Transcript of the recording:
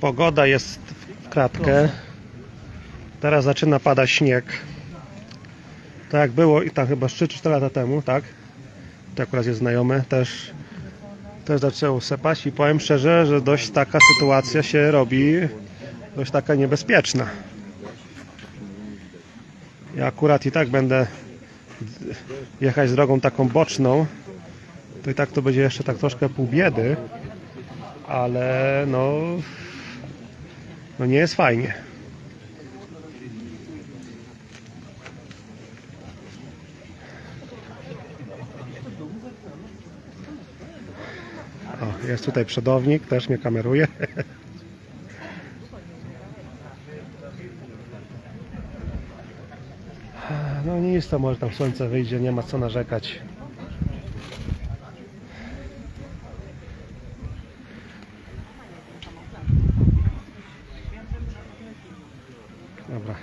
Pogoda jest w kratkę. Teraz zaczyna padać śnieg. Tak jak było i tam chyba 3 czy 4 lata temu, tak? To akurat jest znajome, też, też zaczęło sepać i powiem szczerze, że dość taka sytuacja się robi dość taka niebezpieczna. Ja akurat i tak będę jechać drogą taką boczną, to i tak to będzie jeszcze tak troszkę pół biedy, ale no no nie jest fajnie. O, jest tutaj przodownik, też mnie kameruje. No nic, to może tam słońce wyjdzie, nie ma co narzekać. Dobra.